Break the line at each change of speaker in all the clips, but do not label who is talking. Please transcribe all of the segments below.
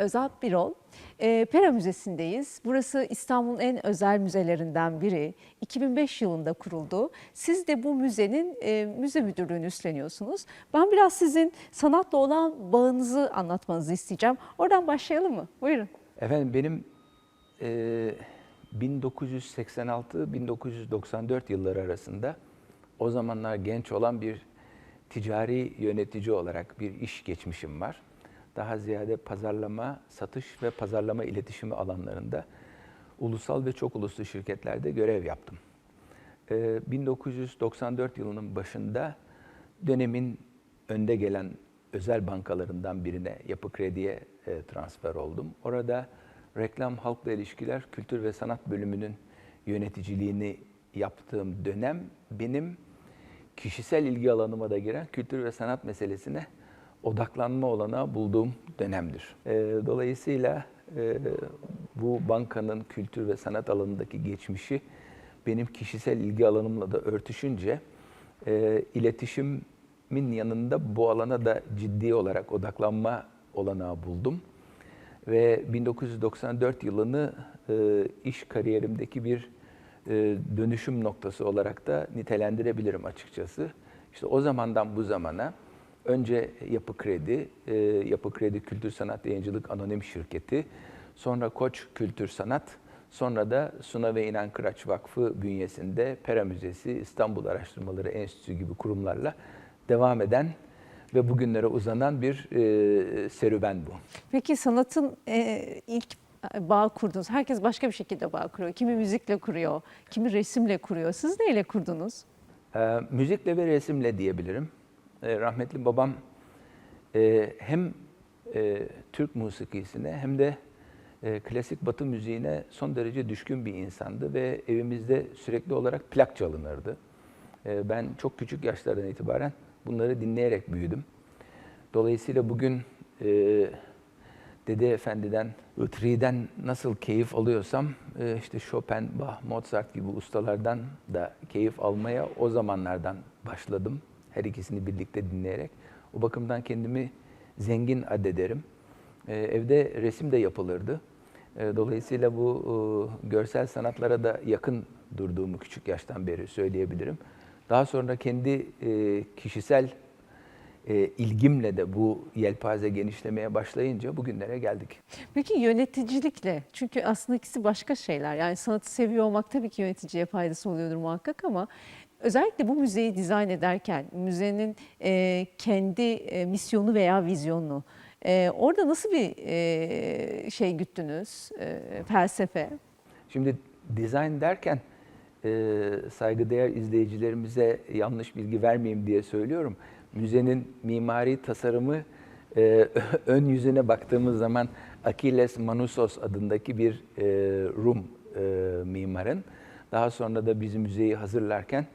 Özalp Birol. E, Pera Müzesi'ndeyiz. Burası İstanbul'un en özel müzelerinden biri. 2005 yılında kuruldu. Siz de bu müzenin e, müze müdürlüğünü üstleniyorsunuz. Ben biraz sizin sanatla olan bağınızı anlatmanızı isteyeceğim. Oradan başlayalım mı? Buyurun.
Efendim benim e, 1986-1994 yılları arasında o zamanlar genç olan bir ticari yönetici olarak bir iş geçmişim var. Daha ziyade pazarlama, satış ve pazarlama iletişimi alanlarında ulusal ve çok uluslu şirketlerde görev yaptım. E, 1994 yılının başında dönemin önde gelen özel bankalarından birine, Yapı Kredi'ye e, transfer oldum. Orada reklam, halkla ilişkiler, kültür ve sanat bölümünün yöneticiliğini yaptığım dönem benim kişisel ilgi alanıma da giren kültür ve sanat meselesine odaklanma olanağı bulduğum dönemdir. E, dolayısıyla e, bu bankanın kültür ve sanat alanındaki geçmişi benim kişisel ilgi alanımla da örtüşünce e, iletişimin yanında bu alana da ciddi olarak odaklanma olanağı buldum. Ve 1994 yılını e, iş kariyerimdeki bir dönüşüm noktası olarak da nitelendirebilirim açıkçası. İşte o zamandan bu zamana önce Yapı Kredi, e, Yapı Kredi Kültür Sanat Yayıncılık Anonim Şirketi, sonra Koç Kültür Sanat, sonra da Suna ve İnan Kıraç Vakfı bünyesinde Pera Müzesi, İstanbul Araştırmaları Enstitüsü gibi kurumlarla devam eden ve bugünlere uzanan bir e, serüven bu.
Peki sanatın e, ilk bağ kurdunuz. Herkes başka bir şekilde bağ kuruyor. Kimi müzikle kuruyor, kimi resimle kuruyor. Siz neyle kurdunuz?
E, müzikle ve resimle diyebilirim. E, rahmetli babam e, hem e, Türk musikisine hem de klasik batı müziğine son derece düşkün bir insandı ve evimizde sürekli olarak plak çalınırdı. Ben çok küçük yaşlardan itibaren bunları dinleyerek büyüdüm. Dolayısıyla bugün e, Dede Efendi'den, Itri'den nasıl keyif alıyorsam işte Chopin, Bach, Mozart gibi ustalardan da keyif almaya o zamanlardan başladım. Her ikisini birlikte dinleyerek. O bakımdan kendimi zengin addederim. E, evde resim de yapılırdı. E, dolayısıyla bu e, görsel sanatlara da yakın durduğumu küçük yaştan beri söyleyebilirim. Daha sonra kendi e, kişisel e, ilgimle de bu yelpaze genişlemeye başlayınca bugünlere geldik.
Peki yöneticilikle, çünkü aslında ikisi başka şeyler. Yani sanatı seviyor olmak tabii ki yöneticiye faydası oluyordur muhakkak ama özellikle bu müzeyi dizayn ederken müzenin e, kendi e, misyonu veya vizyonunu e, orada nasıl bir e, şey güttünüz, e, felsefe?
Şimdi dizayn derken e, saygıdeğer izleyicilerimize yanlış bilgi vermeyeyim diye söylüyorum. Müzenin mimari tasarımı e, ön yüzüne baktığımız zaman Achilles Manousos adındaki bir e, Rum e, mimarın daha sonra da bizim müzeyi hazırlarken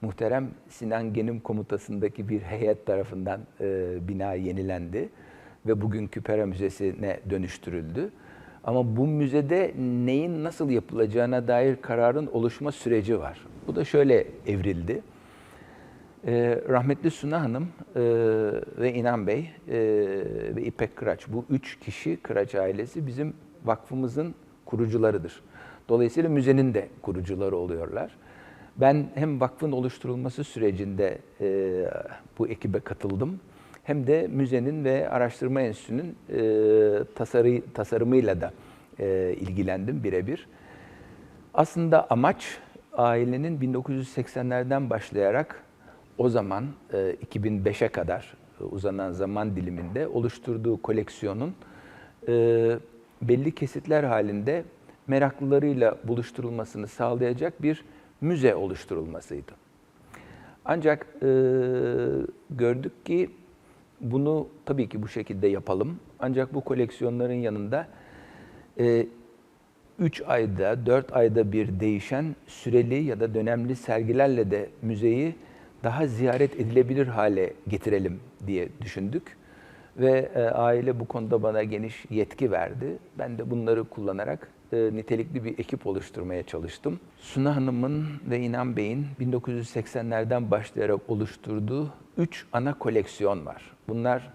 muhterem Sinan Genim komutasındaki bir heyet tarafından e, bina yenilendi ve bugünkü Pera Müzesi'ne dönüştürüldü. Ama bu müzede neyin nasıl yapılacağına dair kararın oluşma süreci var. Bu da şöyle evrildi. Ee, rahmetli Suna Hanım e, ve İnan Bey e, ve İpek Kıraç, bu üç kişi Kıraç ailesi bizim vakfımızın kurucularıdır. Dolayısıyla müzenin de kurucuları oluyorlar. Ben hem vakfın oluşturulması sürecinde e, bu ekibe katıldım hem de müzenin ve araştırma enstitüsünün e, tasarı, tasarımıyla da e, ilgilendim birebir. Aslında amaç ailenin 1980'lerden başlayarak o zaman e, 2005'e kadar uzanan zaman diliminde oluşturduğu koleksiyonun e, belli kesitler halinde meraklılarıyla buluşturulmasını sağlayacak bir müze oluşturulmasıydı. Ancak e, gördük ki bunu tabii ki bu şekilde yapalım. Ancak bu koleksiyonların yanında 3 e, ayda, 4 ayda bir değişen süreli ya da dönemli sergilerle de müzeyi daha ziyaret edilebilir hale getirelim diye düşündük. Ve e, aile bu konuda bana geniş yetki verdi. Ben de bunları kullanarak e, nitelikli bir ekip oluşturmaya çalıştım. Suna Hanım'ın ve İnan Bey'in 1980'lerden başlayarak oluşturduğu üç ana koleksiyon var. Bunlar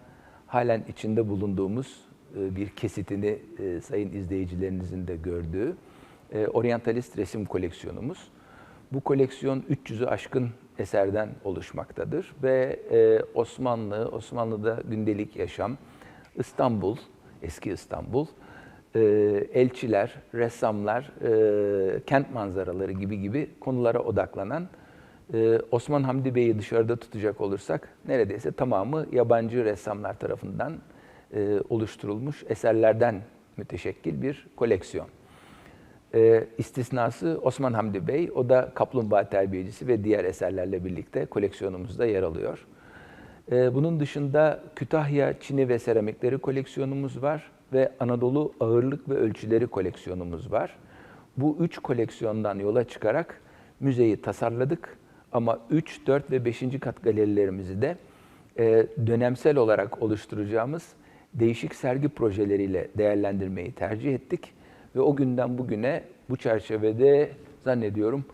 halen içinde bulunduğumuz e, bir kesitini e, sayın izleyicilerinizin de gördüğü e, oryantalist resim koleksiyonumuz. Bu koleksiyon 300'ü aşkın eserden oluşmaktadır ve e, Osmanlı, Osmanlı'da gündelik yaşam, İstanbul, eski İstanbul, e, elçiler, ressamlar, e, kent manzaraları gibi gibi konulara odaklanan e, Osman Hamdi Bey'i dışarıda tutacak olursak neredeyse tamamı yabancı ressamlar tarafından e, oluşturulmuş eserlerden müteşekkil bir koleksiyon. E, istisnası Osman Hamdi Bey, o da Kaplumbağa Terbiyecisi ve diğer eserlerle birlikte koleksiyonumuzda yer alıyor. E, bunun dışında Kütahya Çini ve Seramikleri koleksiyonumuz var ve Anadolu Ağırlık ve Ölçüleri koleksiyonumuz var. Bu üç koleksiyondan yola çıkarak müzeyi tasarladık ama 3, 4 ve 5. kat galerilerimizi de e, dönemsel olarak oluşturacağımız değişik sergi projeleriyle değerlendirmeyi tercih ettik. Ve o günden bugüne bu çerçevede zannediyorum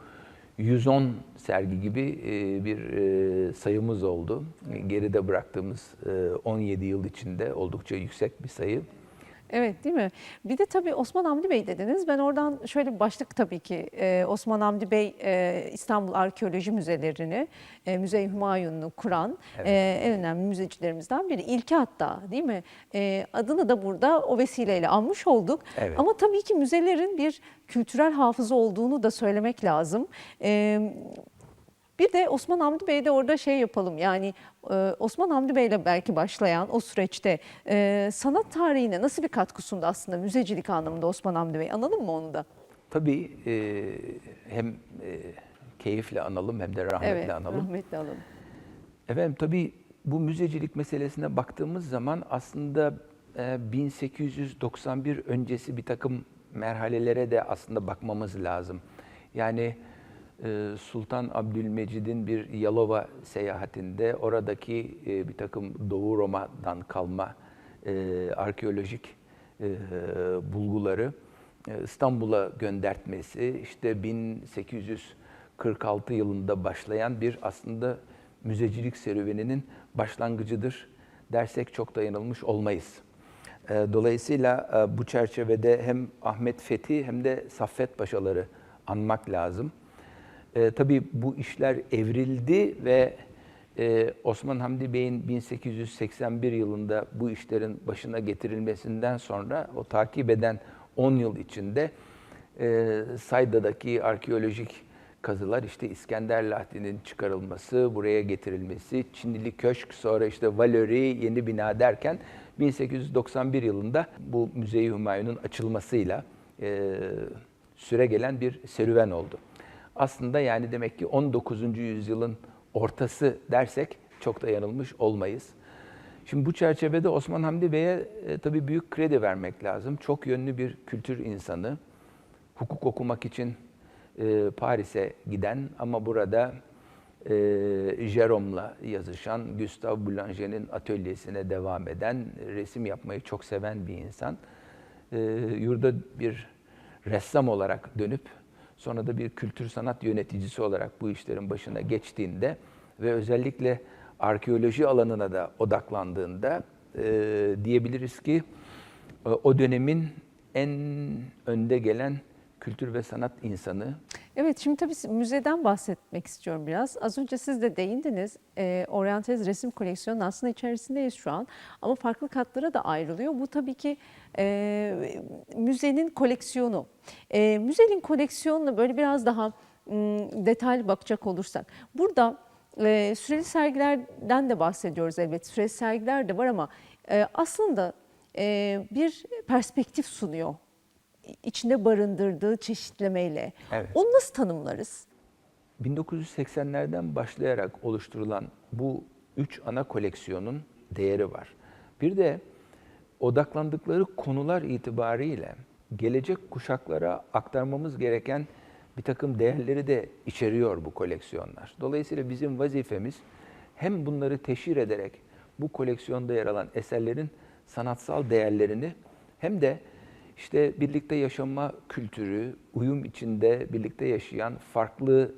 110 sergi gibi e, bir e, sayımız oldu. Geride bıraktığımız e, 17 yıl içinde oldukça yüksek bir sayı.
Evet değil mi? Bir de tabii Osman Hamdi Bey dediniz. Ben oradan şöyle bir başlık tabii ki e, Osman Hamdi Bey e, İstanbul Arkeoloji Müzelerini, e, Müze Hümayun'u kuran
Evet.
e, en önemli müzecilerimizden biri. İlki hatta değil mi? E, adını da burada o vesileyle anmış olduk.
Evet.
Ama tabii ki müzelerin bir kültürel hafıza olduğunu da söylemek lazım. E, bir de Osman Hamdi Bey'de orada şey yapalım yani e, Osman Hamdi Bey'le belki başlayan o süreçte e, sanat tarihine nasıl bir katkı sundu aslında müzecilik anlamında Osman Hamdi Bey analım mı onu da?
Tabii e, hem keyifle analım hem de rahmetle
evet
analım.
rahmetli analım.
Efendim tabii bu müzecilik meselesine baktığımız zaman aslında e, 1891 öncesi bir takım merhalelere de aslında bakmamız lazım. Yani Sultan Abdülmecid'in bir Yalova seyahatinde oradaki e, bir takım Doğu Roma'dan kalma e, arkeolojik e, bulguları İstanbul'a göndertmesi, işte 1846 yılında başlayan bir aslında müzecilik serüveninin başlangıcıdır dersek çok dayanılmış olmayız. Dolayısıyla bu çerçevede hem Ahmet Fethi hem de Saffet Paşaları anmak lazım. E, tabii bu işler evrildi ve e, Osman Hamdi Bey'in 1881 yılında bu işlerin başına getirilmesinden sonra o takip eden 10 yıl içinde e, Sayda'daki arkeolojik kazılar işte İskender Lahdi'nin çıkarılması, buraya getirilmesi, Çinili Köşk, sonra işte Valeri, yeni bina derken 1891 yılında bu Müze-i Hümayun'un açılmasıyla e, süre gelen bir serüven oldu. Aslında yani demek ki 19. yüzyılın ortası dersek çok da yanılmış olmayız. Şimdi bu çerçevede Osman Hamdi Bey'e e, tabii büyük kredi vermek lazım. Çok yönlü bir kültür insanı. Hukuk okumak için e, Paris'e giden ama burada e, Jérôme'la yazışan, Gustave Boulanger'in atölyesine devam eden, resim yapmayı çok seven bir insan. E, yurda bir ressam olarak dönüp sonra da bir kültür sanat yöneticisi olarak bu işlerin başına geçtiğinde ve özellikle arkeoloji alanına da odaklandığında e, diyebiliriz ki e, o dönemin en önde gelen kültür ve sanat insanı.
Evet şimdi tabii müzeden bahsetmek istiyorum biraz. Az önce siz de değindiniz. E, Orientaliz resim koleksiyonunun aslında içerisindeyiz şu an. Ama farklı katlara da ayrılıyor. Bu tabii ki e, müzenin koleksiyonu. E, müzenin koleksiyonuna böyle biraz daha m, detaylı bakacak olursak. Burada e, süreli sergilerden de bahsediyoruz elbette. Süreli sergiler de var ama e, aslında e, bir perspektif sunuyor içinde barındırdığı çeşitlemeyle.
Evet.
Onu nasıl tanımlarız?
1980'lerden başlayarak oluşturulan bu üç ana koleksiyonun değeri var. Bir de odaklandıkları konular itibariyle gelecek kuşaklara aktarmamız gereken bir takım değerleri de içeriyor bu koleksiyonlar. Dolayısıyla bizim vazifemiz hem bunları teşhir ederek bu koleksiyonda yer alan eserlerin sanatsal değerlerini hem de işte birlikte yaşama kültürü, uyum içinde birlikte yaşayan farklı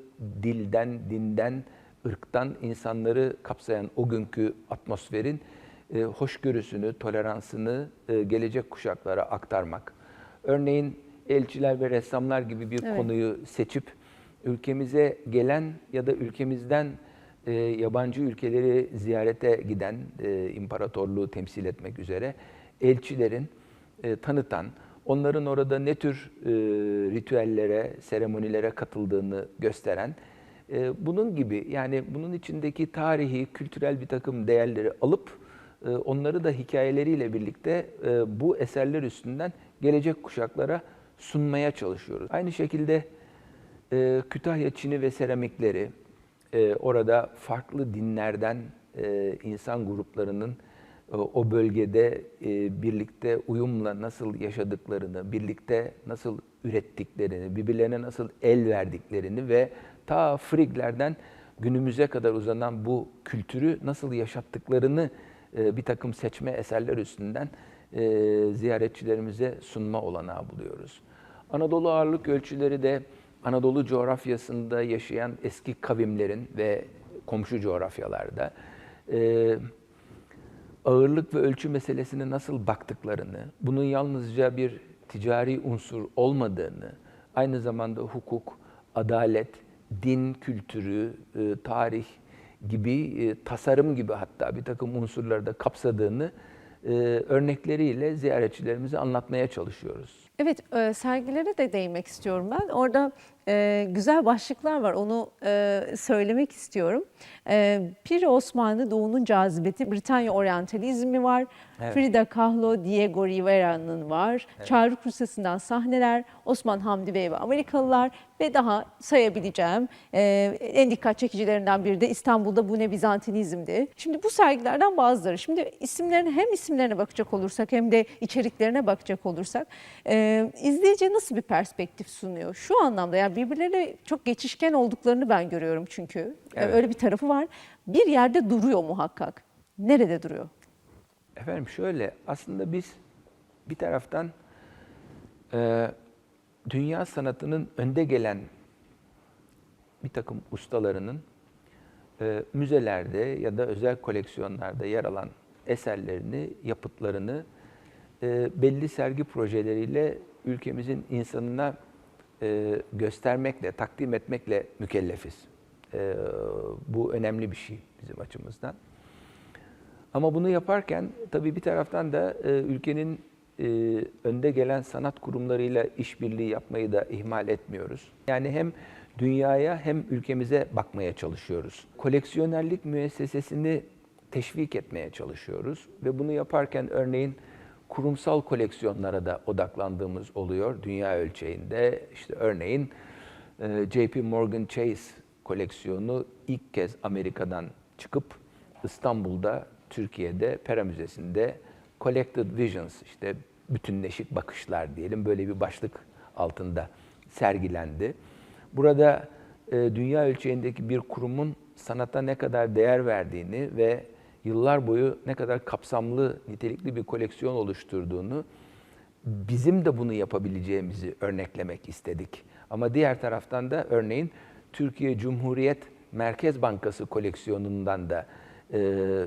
dilden, dinden, ırktan insanları kapsayan o günkü atmosferin e, hoşgörüsünü, toleransını e, gelecek kuşaklara aktarmak. Örneğin elçiler ve ressamlar gibi bir
Evet.
konuyu seçip ülkemize gelen ya da ülkemizden e, yabancı ülkeleri ziyarete giden e, imparatorluğu temsil etmek üzere elçilerin e, tanıtan, onların orada ne tür e, ritüellere, seremonilere katıldığını gösteren, e, bunun gibi yani bunun içindeki tarihi, kültürel bir takım değerleri alıp e, onları da hikayeleriyle birlikte e, bu eserler üstünden gelecek kuşaklara sunmaya çalışıyoruz. Aynı şekilde e, Kütahya Çini ve seramikleri, e, orada farklı dinlerden e, insan gruplarının o bölgede e, birlikte uyumla nasıl yaşadıklarını, birlikte nasıl ürettiklerini, birbirlerine nasıl el verdiklerini ve ta Friglerden günümüze kadar uzanan bu kültürü nasıl yaşattıklarını e, bir takım seçme eserler üstünden e, ziyaretçilerimize sunma olanağı buluyoruz. Anadolu ağırlık ölçüleri de Anadolu coğrafyasında yaşayan eski kavimlerin ve komşu coğrafyalarda ağırlık ve ölçü meselesine nasıl baktıklarını, bunun yalnızca bir ticari unsur olmadığını, aynı zamanda hukuk, adalet, din kültürü, e, tarih gibi, e, tasarım gibi hatta bir takım unsurları da kapsadığını e, örnekleriyle ziyaretçilerimize anlatmaya çalışıyoruz.
Evet, sergilere de değinmek istiyorum ben. Orada e, güzel başlıklar var, onu e, söylemek istiyorum. E, Piri Osmanlı Doğu'nun cazibeti, Britanya oryantalizmi var.
Evet.
Frida Kahlo, Diego Rivera'nın var. Çağrı Rusyası'ndan sahneler, Osman Hamdi Bey ve Amerikalılar ve daha sayabileceğim. E, en dikkat çekicilerinden biri de İstanbul'da bu ne Bizantinizm'di. Şimdi bu sergilerden bazıları. Şimdi isimlerine hem isimlerine bakacak olursak hem de içeriklerine bakacak olursak e, izleyiciye nasıl bir perspektif sunuyor? Şu anlamda yani birbirleriyle çok geçişken olduklarını ben görüyorum çünkü.
Evet.
Öyle bir tarafı var. Bir yerde duruyor muhakkak. Nerede duruyor?
Efendim şöyle, aslında biz bir taraftan e, dünya sanatının önde gelen bir takım ustalarının e, müzelerde ya da özel koleksiyonlarda yer alan eserlerini, yapıtlarını e, belli sergi projeleriyle ülkemizin insanına e, göstermekle, takdim etmekle mükellefiz. E, bu önemli bir şey bizim açımızdan. Ama bunu yaparken tabii bir taraftan da e, ülkenin e, önde gelen sanat kurumlarıyla işbirliği yapmayı da ihmal etmiyoruz. Yani hem dünyaya hem ülkemize bakmaya çalışıyoruz. Koleksiyonerlik müessesesini teşvik etmeye çalışıyoruz ve bunu yaparken örneğin kurumsal koleksiyonlara da odaklandığımız oluyor dünya ölçeğinde. İşte örneğin e, JP Morgan Chase koleksiyonu ilk kez Amerika'dan çıkıp İstanbul'da, Türkiye'de, Pera Müzesi'nde Collected Visions, işte bütünleşik bakışlar diyelim böyle bir başlık altında sergilendi. Burada e, dünya ölçeğindeki bir kurumun sanata ne kadar değer verdiğini ve yıllar boyu ne kadar kapsamlı, nitelikli bir koleksiyon oluşturduğunu bizim de bunu yapabileceğimizi örneklemek istedik. Ama diğer taraftan da örneğin Türkiye Cumhuriyet Merkez Bankası koleksiyonundan da e,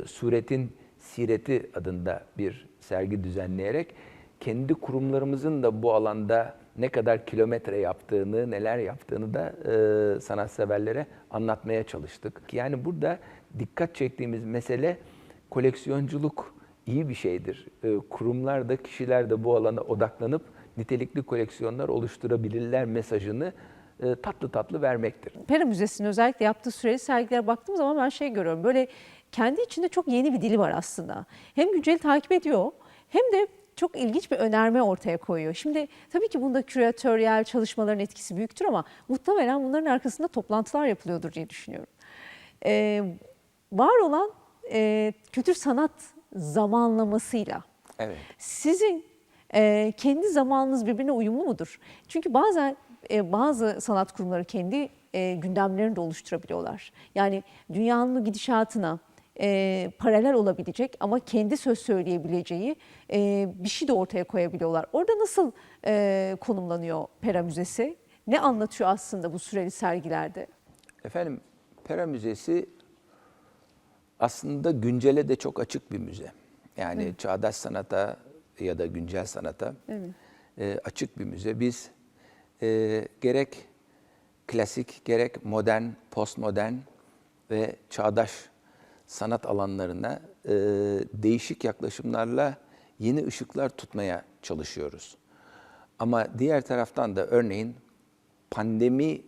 Suret'in Sireti adında bir sergi düzenleyerek kendi kurumlarımızın da bu alanda ne kadar kilometre yaptığını, neler yaptığını da e, sanatseverlere anlatmaya çalıştık. Yani burada dikkat çektiğimiz mesele koleksiyonculuk iyi bir şeydir. E, kurumlar da kişiler de bu alana odaklanıp nitelikli koleksiyonlar oluşturabilirler mesajını e, tatlı tatlı vermektir.
Pera Müzesi'nin özellikle yaptığı süreli sergilere baktığım zaman ben şey görüyorum. Böyle kendi içinde çok yeni bir dili var aslında. Hem günceli takip ediyor hem de çok ilginç bir önerme ortaya koyuyor. Şimdi tabii ki bunda küratöryel çalışmaların etkisi büyüktür ama muhtemelen bunların arkasında toplantılar yapılıyordur diye düşünüyorum. Ee, var olan e, kültür sanat zamanlamasıyla
Evet.
sizin e, kendi zamanınız birbirine uyumlu mudur? Çünkü bazen e, bazı sanat kurumları kendi e, gündemlerini de oluşturabiliyorlar. Yani dünyanın gidişatına e, paralel olabilecek ama kendi söz söyleyebileceği e, bir şey de ortaya koyabiliyorlar. Orada nasıl e, konumlanıyor Pera Müzesi? Ne anlatıyor aslında bu süreli sergilerde?
Efendim Pera Müzesi aslında güncele de çok açık bir müze. Yani çağdaş sanata ya da güncel sanata
Evet.
e, açık bir müze. Biz e, gerek klasik gerek modern, postmodern ve çağdaş sanat alanlarına e, değişik yaklaşımlarla yeni ışıklar tutmaya çalışıyoruz. Ama diğer taraftan da örneğin pandemi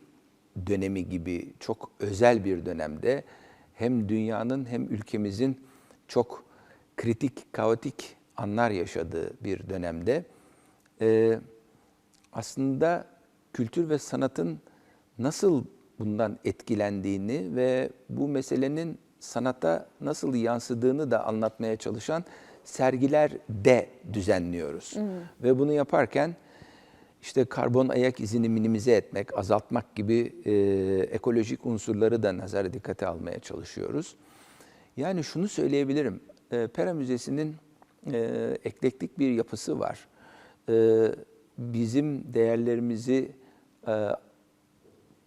dönemi gibi çok özel bir dönemde hem dünyanın hem ülkemizin çok kritik, kaotik anlar yaşadığı bir dönemde e, aslında kültür ve sanatın nasıl bundan etkilendiğini ve bu meselenin sanata nasıl yansıdığını da anlatmaya çalışan sergiler de düzenliyoruz. Ve bunu yaparken işte karbon ayak izini minimize etmek, azaltmak gibi e, ekolojik unsurları da nazara dikkate almaya çalışıyoruz. Yani şunu söyleyebilirim, e, Pera Müzesi'nin e, eklektik bir yapısı var. E, bizim değerlerimizi e,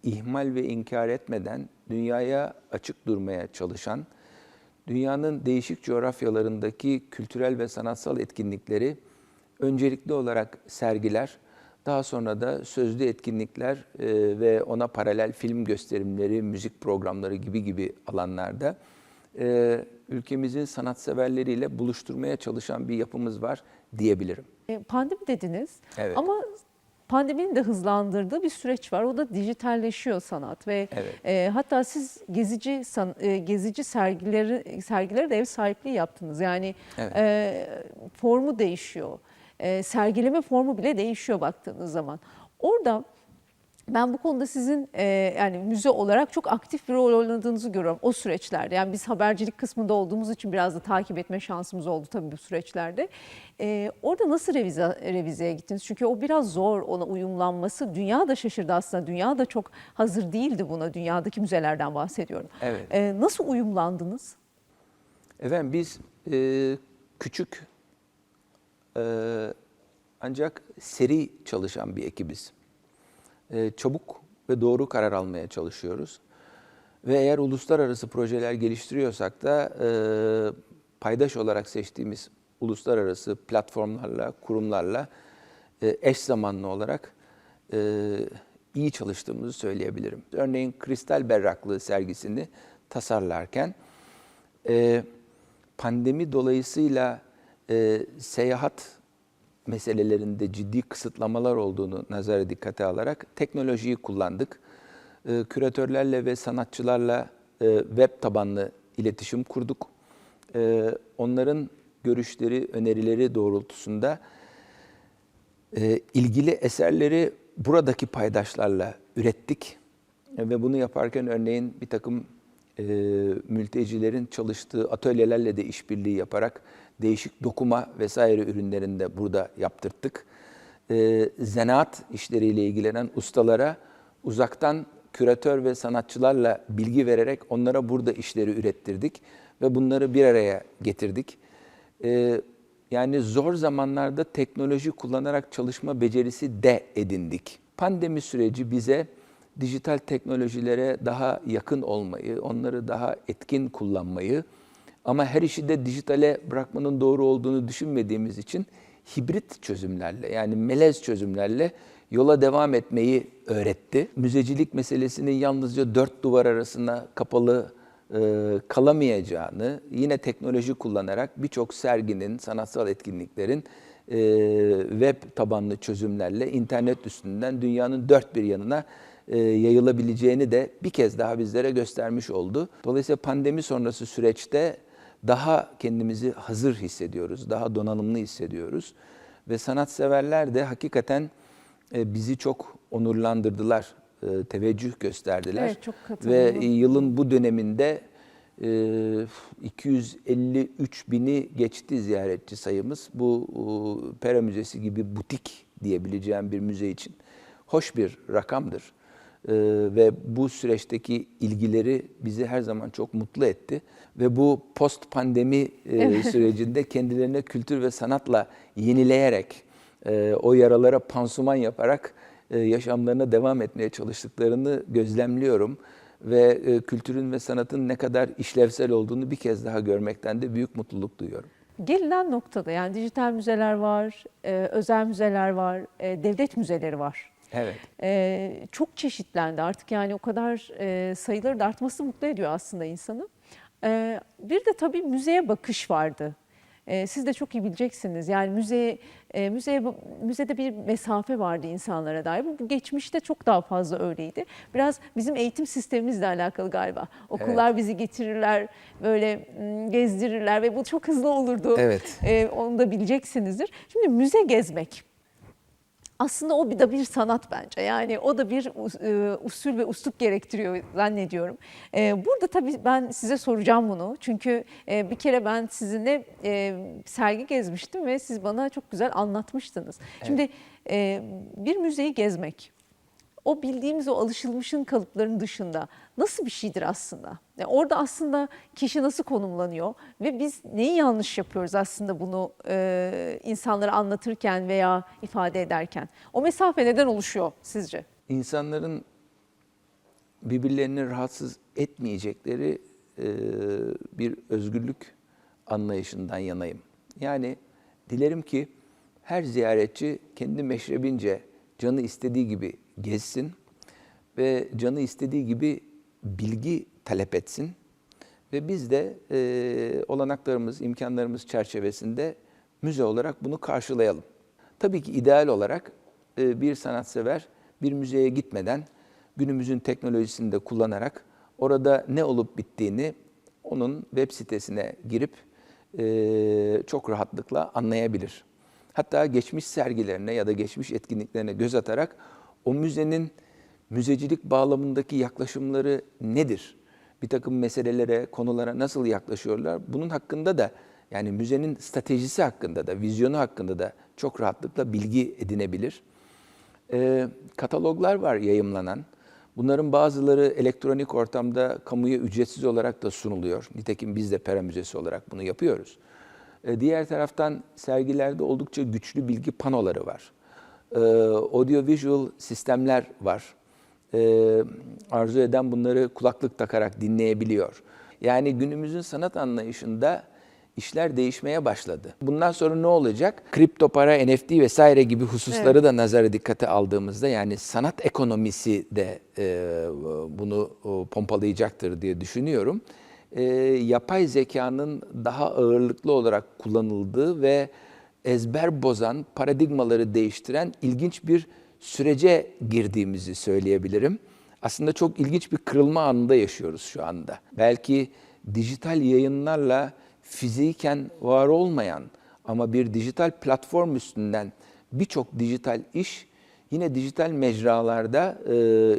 ihmal ve inkar etmeden dünyaya açık durmaya çalışan, dünyanın değişik coğrafyalarındaki kültürel ve sanatsal etkinlikleri öncelikli olarak sergiler, daha sonra da sözlü etkinlikler e, ve ona paralel film gösterimleri, müzik programları gibi gibi alanlarda e, ülkemizin sanatseverleriyle buluşturmaya çalışan bir yapımız var diyebilirim.
E, Pandemi dediniz
Evet.
ama pandeminin de hızlandırdığı bir süreç var. O da dijitalleşiyor sanat ve
Evet.
e, hatta siz gezici san- e, gezici sergileri sergilere de ev sahipliği yaptınız. Yani
Evet.
e, formu değişiyor. E, sergileme formu bile değişiyor baktığınız zaman. Orada ben bu konuda sizin e, yani müze olarak çok aktif bir rol oynadığınızı görüyorum o süreçlerde. Yani biz habercilik kısmında olduğumuz için biraz da takip etme şansımız oldu tabii bu süreçlerde. E, orada nasıl revize, revizeye gittiniz? Çünkü o biraz zor ona uyumlanması. Dünya da şaşırdı aslında. Dünya da çok hazır değildi buna. Dünyadaki müzelerden bahsediyorum.
Evet.
E, nasıl uyumlandınız?
Efendim biz e, küçük e, ancak seri çalışan bir ekibiz. E, çabuk ve doğru karar almaya çalışıyoruz. Ve eğer uluslararası projeler geliştiriyorsak da e, paydaş olarak seçtiğimiz uluslararası platformlarla, kurumlarla e, eş zamanlı olarak e, iyi çalıştığımızı söyleyebilirim. Örneğin Kristal Berraklığı sergisini tasarlarken pandemi dolayısıyla e, seyahat meselelerinde ciddi kısıtlamalar olduğunu nazara dikkate alarak teknolojiyi kullandık. E, küratörlerle ve sanatçılarla e, web tabanlı iletişim kurduk. E, onların görüşleri, önerileri doğrultusunda e, ilgili eserleri buradaki paydaşlarla ürettik. E, ve bunu yaparken örneğin bir takım e, mültecilerin çalıştığı atölyelerle de işbirliği yaparak değişik dokuma vesaire ürünlerini de burada yaptırttık. E, zanaat işleriyle ilgilenen ustalara uzaktan küratör ve sanatçılarla bilgi vererek onlara burada işleri ürettirdik ve bunları bir araya getirdik. E, yani zor zamanlarda teknoloji kullanarak çalışma becerisi de edindik. Pandemi süreci bize dijital teknolojilere daha yakın olmayı, onları daha etkin kullanmayı ama her işi de dijitale bırakmanın doğru olduğunu düşünmediğimiz için hibrit çözümlerle yani melez çözümlerle yola devam etmeyi öğretti. Müzecilik meselesinin yalnızca dört duvar arasında kapalı e, kalamayacağını yine teknoloji kullanarak birçok serginin, sanatsal etkinliklerin e, web tabanlı çözümlerle internet üstünden dünyanın dört bir yanına e, yayılabileceğini de bir kez daha bizlere göstermiş oldu. Dolayısıyla pandemi sonrası süreçte daha kendimizi hazır hissediyoruz, daha donanımlı hissediyoruz. Ve sanatseverler de hakikaten e, bizi çok onurlandırdılar, e, teveccüh gösterdiler.
Evet, çok
Ve yılın bu döneminde e, 253 bini geçti ziyaretçi sayımız. Bu e, Pera Müzesi gibi butik diyebileceğim bir müze için hoş bir rakamdır. E, ve bu süreçteki ilgileri bizi her zaman çok mutlu etti. Ve bu post pandemi e, sürecinde kendilerine kültür ve sanatla yenileyerek, e, o yaralara pansuman yaparak e, yaşamlarına devam etmeye çalıştıklarını gözlemliyorum. Ve e, kültürün ve sanatın ne kadar işlevsel olduğunu bir kez daha görmekten de büyük mutluluk duyuyorum.
gelinen noktada yani dijital müzeler var, e, özel müzeler var, e, devlet müzeleri var.
Evet.
E, çok çeşitlendi artık yani o kadar e, sayıları da artması mutlu ediyor aslında insanı. E, bir de tabii müzeye bakış vardı. E, siz de çok iyi bileceksiniz. Yani müzeye, e, müzeye müzede bir mesafe vardı insanlara dair. Bu, bu geçmişte çok daha fazla öyleydi. Biraz bizim eğitim sistemimizle alakalı galiba. Okullar bizi getirirler, böyle gezdirirler ve bu çok hızlı olurdu.
Evet.
E, onu da bileceksinizdir. Şimdi müze gezmek. Aslında o bir de bir sanat bence. Yani o da bir e, usul ve uslup gerektiriyor zannediyorum. E, Burada tabii ben size soracağım bunu. Çünkü e, bir kere ben sizinle sergi gezmiştim ve siz bana çok güzel anlatmıştınız. Şimdi e, bir müzeyi gezmek, o bildiğimiz o alışılmışın kalıpların dışında nasıl bir şeydir aslında? Yani orada aslında kişi nasıl konumlanıyor ve biz neyi yanlış yapıyoruz aslında bunu e, insanlara anlatırken veya ifade ederken? O mesafe neden oluşuyor sizce?
İnsanların birbirlerini rahatsız etmeyecekleri e, bir özgürlük anlayışından yanayım. Yani dilerim ki her ziyaretçi kendi meşrebince canı istediği gibi gezsin ve canı istediği gibi bilgi talep etsin ve biz de e, olanaklarımız, imkanlarımız çerçevesinde müze olarak bunu karşılayalım. Tabii ki ideal olarak e, bir sanatsever bir müzeye gitmeden günümüzün teknolojisini de kullanarak orada ne olup bittiğini onun web sitesine girip e, çok rahatlıkla anlayabilir. Hatta geçmiş sergilerine ya da geçmiş etkinliklerine göz atarak o müzenin müzecilik bağlamındaki yaklaşımları nedir? Bir takım meselelere, konulara nasıl yaklaşıyorlar? Bunun hakkında da yani müzenin stratejisi hakkında da, vizyonu hakkında da çok rahatlıkla bilgi edinebilir. Ee, kataloglar var yayımlanan. Bunların bazıları elektronik ortamda kamuya ücretsiz olarak da sunuluyor. Nitekim biz de Pera Müzesi olarak bunu yapıyoruz. Ee, diğer taraftan sergilerde oldukça güçlü bilgi panoları var. Ee, audiovisual sistemler var. Ee, arzu eden bunları kulaklık takarak dinleyebiliyor. Yani günümüzün sanat anlayışında işler değişmeye başladı. Bundan sonra ne olacak? Kripto para, NFT vesaire gibi hususları da nazara dikkate aldığımızda yani sanat ekonomisi de e, bunu e, pompalayacaktır diye düşünüyorum. E, yapay zekanın daha ağırlıklı olarak kullanıldığı ve ezber bozan, paradigmaları değiştiren ilginç bir sürece girdiğimizi söyleyebilirim. Aslında çok ilginç bir kırılma anında yaşıyoruz şu anda. Belki dijital yayınlarla fiziken var olmayan ama bir dijital platform üstünden birçok dijital iş yine dijital mecralarda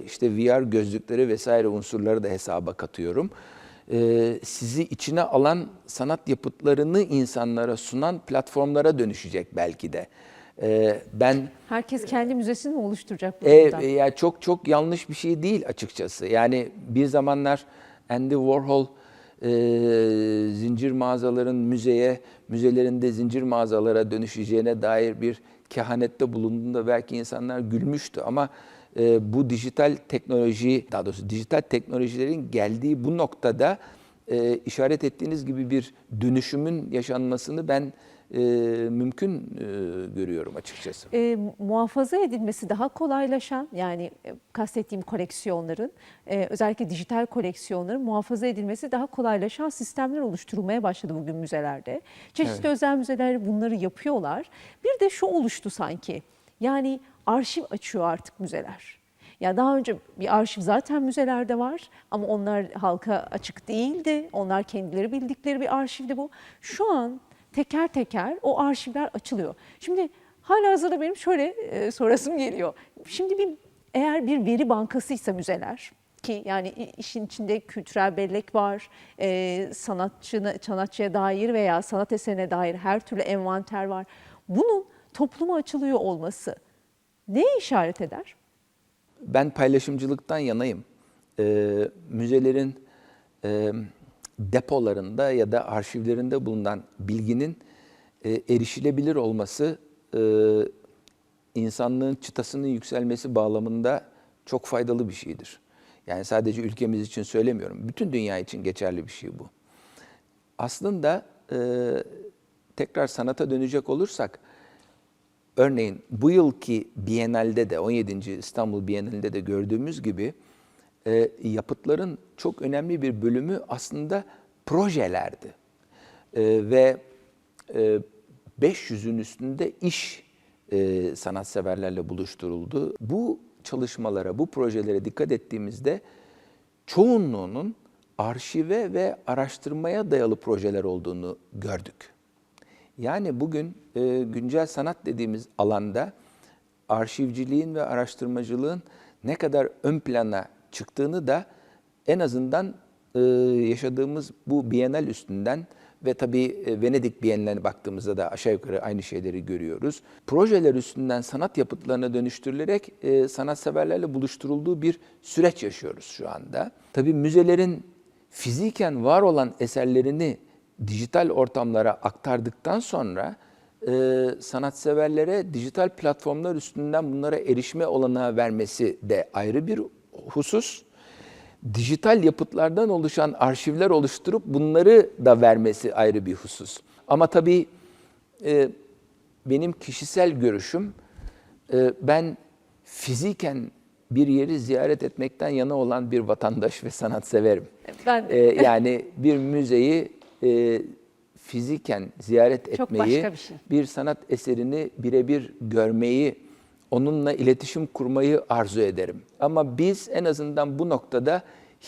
işte VR gözlükleri vesaire unsurları da hesaba katıyorum. E, sizi içine alan sanat yapıtlarını insanlara sunan platformlara dönüşecek belki de. E, ben
Herkes kendi müzesini mi oluşturacak bu
e, e, ya çok çok yanlış bir şey değil açıkçası. Yani bir zamanlar Andy Warhol e, zincir mağazaların müzeye, müzelerin de zincir mağazalara dönüşeceğine dair bir kehanette bulunduğunda belki insanlar gülmüştü ama e, bu dijital teknoloji, daha doğrusu dijital teknolojilerin geldiği bu noktada e, işaret ettiğiniz gibi bir dönüşümün yaşanmasını ben e, mümkün e, görüyorum açıkçası.
e, muhafaza edilmesi daha kolaylaşan yani e, kastettiğim koleksiyonların e, özellikle dijital koleksiyonların muhafaza edilmesi daha kolaylaşan sistemler oluşturulmaya başladı bugün müzelerde. Çeşitli
Evet.
özel müzeler bunları yapıyorlar. Bir de şu oluştu sanki yani arşiv açıyor artık müzeler. Ya daha önce bir arşiv zaten müzelerde var ama onlar halka açık değildi. Onlar kendileri bildikleri bir arşivdi bu. Şu an teker teker o arşivler açılıyor. Şimdi hala hazırda benim şöyle e, sorasım geliyor. Şimdi bir eğer bir veri bankasıysa müzeler ki yani işin içinde kültürel bellek var, e, sanatçına, sanatçıya dair veya sanat eserine dair her türlü envanter var. Bunun topluma açılıyor olması neye işaret eder?
Ben paylaşımcılıktan yanayım. Ee, müzelerin e, depolarında ya da arşivlerinde bulunan bilginin e, erişilebilir olması e, insanlığın çıtasının yükselmesi bağlamında çok faydalı bir şeydir. Yani sadece ülkemiz için söylemiyorum. Bütün dünya için geçerli bir şey bu. Aslında e, tekrar sanata dönecek olursak, örneğin bu yılki Biennale'de de 17. İstanbul Biennale'de de gördüğümüz gibi e, yapıtların çok önemli bir bölümü aslında projelerdi. E, ve e, 500'ün üstünde iş e, sanatseverlerle buluşturuldu. Bu çalışmalara, bu projelere dikkat ettiğimizde çoğunluğunun arşive ve araştırmaya dayalı projeler olduğunu gördük. Yani bugün e, güncel sanat dediğimiz alanda arşivciliğin ve araştırmacılığın ne kadar ön plana çıktığını da en azından e, yaşadığımız bu Bienal üstünden ve tabii e, Venedik Bienali'ne baktığımızda da aşağı yukarı aynı şeyleri görüyoruz. Projeler üstünden sanat yapıtlarına dönüştürülerek e, sanatseverlerle buluşturulduğu bir süreç yaşıyoruz şu anda. Tabii müzelerin fiziken var olan eserlerini dijital ortamlara aktardıktan sonra e, sanatseverlere dijital platformlar üstünden bunlara erişme olanağı vermesi de ayrı bir husus. Dijital yapıtlardan oluşan arşivler oluşturup bunları da vermesi ayrı bir husus. Ama tabii e, benim kişisel görüşüm, e, ben fiziken bir yeri ziyaret etmekten yana olan bir vatandaş ve sanatseverim.
Ben
E, yani bir müzeyi e, fiziken ziyaret
Çok
etmeyi,
başka bir şey.
bir sanat eserini birebir görmeyi, onunla iletişim kurmayı arzu ederim. Ama biz en azından bu noktada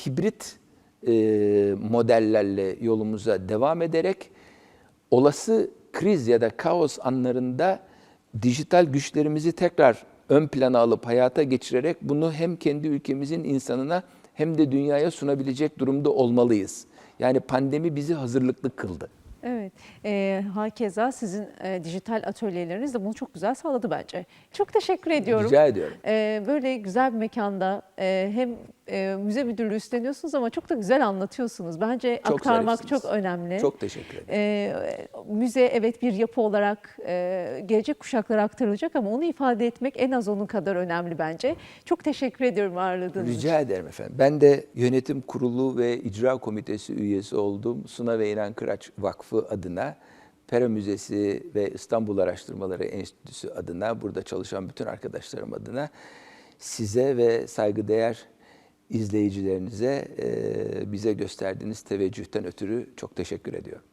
hibrit e, modellerle yolumuza devam ederek olası kriz ya da kaos anlarında dijital güçlerimizi tekrar ön plana alıp hayata geçirerek bunu hem kendi ülkemizin insanına hem de dünyaya sunabilecek durumda olmalıyız. Yani pandemi bizi hazırlıklı kıldı.
Evet, e, hakeza sizin e, dijital atölyeleriniz de bunu çok güzel sağladı bence. Çok teşekkür ediyorum.
Rica ediyorum.
E, böyle güzel bir mekanda e, hem e, müze müdürlüğü üstleniyorsunuz ama çok da güzel anlatıyorsunuz. Bence
Çok
aktarmak çok önemli.
Çok teşekkür ederim.
E, müze evet bir yapı olarak e, gelecek kuşaklara aktarılacak ama onu ifade etmek en az onun kadar önemli bence. Çok teşekkür ediyorum ağırladığınız için.
Rica ederim efendim. Ben de yönetim kurulu ve icra komitesi üyesi olduğum Suna ve İnan Kıraç Vakfı adına Pera Müzesi ve İstanbul Araştırmaları Enstitüsü adına burada çalışan bütün arkadaşlarım adına size ve saygıdeğer izleyicilerinize bize gösterdiğiniz teveccühten ötürü çok teşekkür ediyorum.